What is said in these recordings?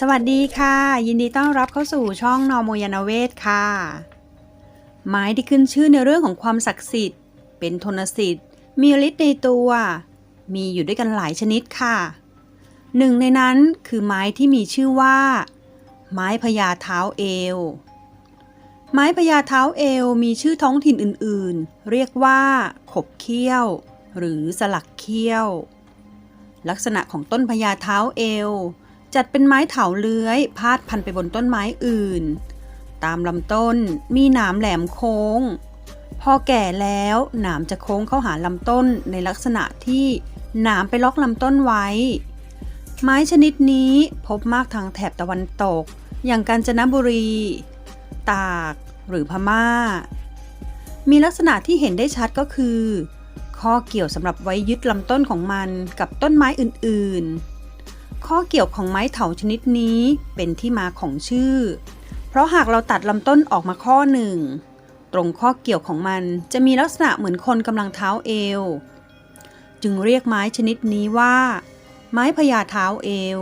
สวัสดีค่ะ ยินดีต้อนรับเข้าสู่ช่องนอมยานเวศค่ะ ไม้ที่ขึ้นชื่อในเรื่องของความศักดิ์สิทธิ์ เป็นทนสิทธิ์ มีฤทธิ์ในตัว มีอยู่ด้วยกันหลายชนิดค่ะ หนึ่งในนั้นคือไม้ที่มีชื่อว่า ไม้พญาเท้าเอว ไม้พญาเท้าเอวมีชื่อท้องถิ่นอื่นๆ เรียกว่าขบเขี้ยว หรือสลักเขี้ยว ลักษณะของต้นพญาเท้าเอว จัดเป็นไม้เถาเลื้อย พาดพันไปบนต้นไม้อื่น ตามลำต้นมีหนามแหลมโค้ง พอแก่แล้วหนามจะโค้งเข้าหาลำต้นในลักษณะที่หนามไปล็อกลำต้นไว้ ไม้ชนิดนี้พบมากทางแถบตะวันตก อย่างกาญจนบุรี ตาก หรือพม่า มีลักษณะที่เห็นได้ชัดก็คือ ข้อเกี่ยวสำหรับไว้ยึดลำต้นของมันกับต้นไม้อื่นๆ ข้อเกี่ยวของไม้เถาชนิดนี้เป็นที่มาของชื่อ เพราะหากเราตัดลำต้นออกมาข้อหนึ่ง ตรงข้อเกี่ยวของมันจะมีลักษณะเหมือนคนกำลังเท้าเอว จึงเรียกไม้ชนิดนี้ว่า ไม้พญาเท้าเอว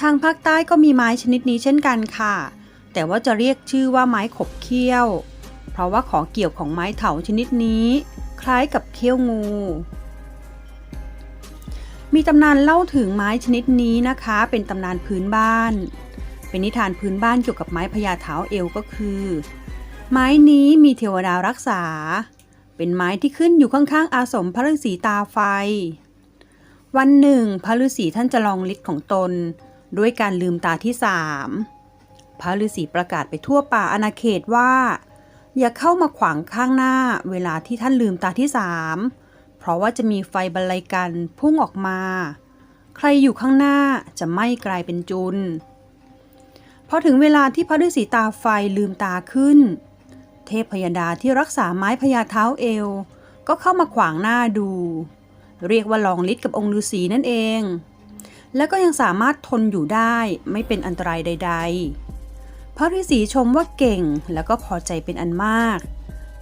ทางภาคใต้ก็มีไม้ชนิดนี้เช่นกันค่ะ แต่ว่าจะเรียกชื่อว่าไม้ขบเขี้ยว เพราะว่าขอเกี่ยวของไม้เถาชนิดนี้ คล้ายกับเขี้ยวงู มีตำนานเล่าถึงไม้ชนิดนี้นะคะ เป็นตำนานพื้นบ้าน เป็นนิทานพื้นบ้านเกี่ยวกับไม้พญาเท้าเอวก็คือ ไม้นี้มีเทวดารักษา เป็นไม้ที่ขึ้นอยู่ข้างๆอาสมพระฤาษีตาไฟ วันหนึ่ง พระฤาษีท่านจะลองฤทธิ์ของตน ด้วยการลืมตาที่สามพระฤาษีประกาศไปทั่วป่าอาณาเขตว่า อย่าเข้ามาขวางข้างหน้าเวลาที่ท่านลืมตาที่สาม เพราะว่าจะมีไฟบรรลัยกันพุ่งออกมา ใครอยู่ข้างหน้าจะไม่กลายเป็นจุนพอถึงเวลาที่พระฤาษีตาไฟลืมตาขึ้น เทพพยดาที่รักษาไม้พญาเท้าเอว ก็เข้ามาขวางหน้าดู เรียกว่าลองฤทธิ์กับองค์ฤาษีนั่นเอง และก็ยังสามารถทนอยู่ได้ไม่เป็นอันตรายใด ๆ พระฤาษีชมว่าเก่งแล้วก็พอใจเป็นอันมาก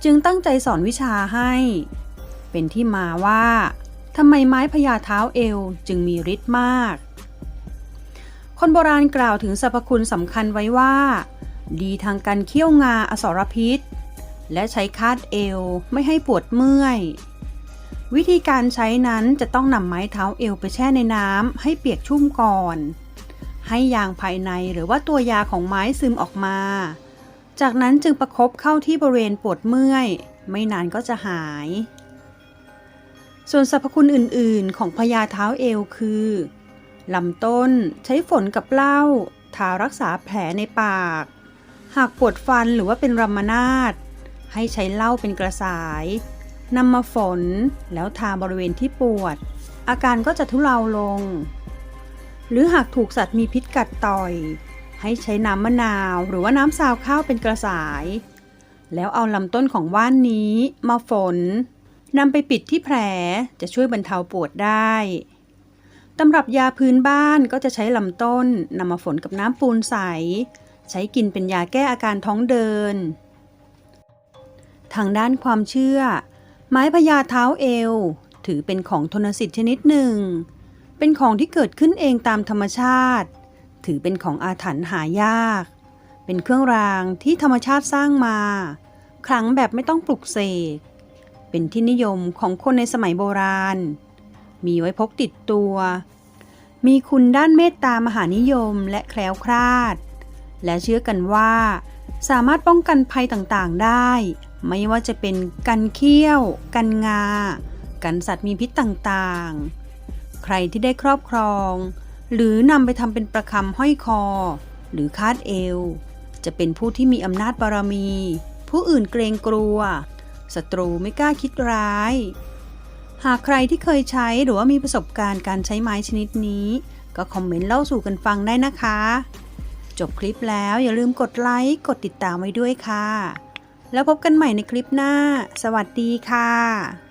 จึงตั้งใจสอนวิชาให้ เป็นที่มาว่าทำไมไม้พญาเท้าเอวจึงมีฤทธิ์มาก คนโบราณกล่าวถึงสรรพคุณสำคัญไว้ว่า ดีทางการเคี่ยวงาอสรพิษ และใช้คาดเอวไม่ให้ปวดเมื่อย วิธีการใช้นั้นจะต้องนำไม้เท้าเอวไปแช่ในน้ำให้เปียกชุ่มก่อน ให้ยางภายในหรือว่าตัวยาของไม้ซึมออกมา จากนั้นจึงประคบเข้าที่บริเวณปวดเมื่อย ไม่นานก็จะหาย ส่วนสรรพคุณอื่นๆ ของพญาเท้าเอวคือลำต้นใช้ฝนกับเหล้าทารักษาแผลในปาก หากปวดฟันหรือว่าเป็นรัมนาดให้ใช้เหล้าเป็นกระสายนำมาฝนแล้วทาบริเวณที่ปวด อาการก็จะทุเลาลง หรือหากถูกสัตว์มีพิษกัดต่อย ให้ใช้น้ำมะนาวหรือว่าน้ำซาวข้าวเป็นกระสาย แล้วเอาลำต้นของว่านนี้มาฝน นำไปปิดที่แผลจะช่วยบรรเทาปวดได้ตำรับยาพื้นบ้านก็จะใช้ลำต้นนำมาฝนกับน้ำปูนใส ใช้กินเป็นยาแก้อาการท้องเดิน ทางด้านความเชื่อ ไม้พญาเท้าเอว ถือเป็นของทนสิทธิ์ชนิดหนึ่ง เป็นของที่เกิดขึ้นเองตามธรรมชาติ ถือเป็นของอาถรรพ์หายาก เป็นเครื่องรางที่ธรรมชาติสร้างมา ครั้งแบบไม่ต้องปลุกเสก เป็นที่นิยมของคนในสมัยโบราณ มีไว้พกติดตัว มีคุณด้านเมตตามหานิยมและแคล้วคลาด และเชื่อกันว่า สามารถป้องกันภัยต่างๆได้ ไม่ว่าจะเป็นกันเขี้ยว กันงา กันสัตว์มีพิษต่างๆ ใครที่ได้ครอบครอง หรือนำไปทำเป็นประคำห้อยคอ หรือคาดเอว จะเป็นผู้ที่มีอำนาจบารมี ผู้อื่นเกรงกลัว ศัตรูไม่กล้าคิดร้าย หากใครที่เคยใช้หรือว่ามีประสบการณ์การใช้ไม้ชนิดนี้ ก็คอมเมนต์เล่าสู่กันฟังได้นะคะ จบคลิปแล้วอย่าลืมกดไลค์กดติดตามไว้ด้วยค่ะ แล้วพบกันใหม่ในคลิปหน้า สวัสดีค่ะ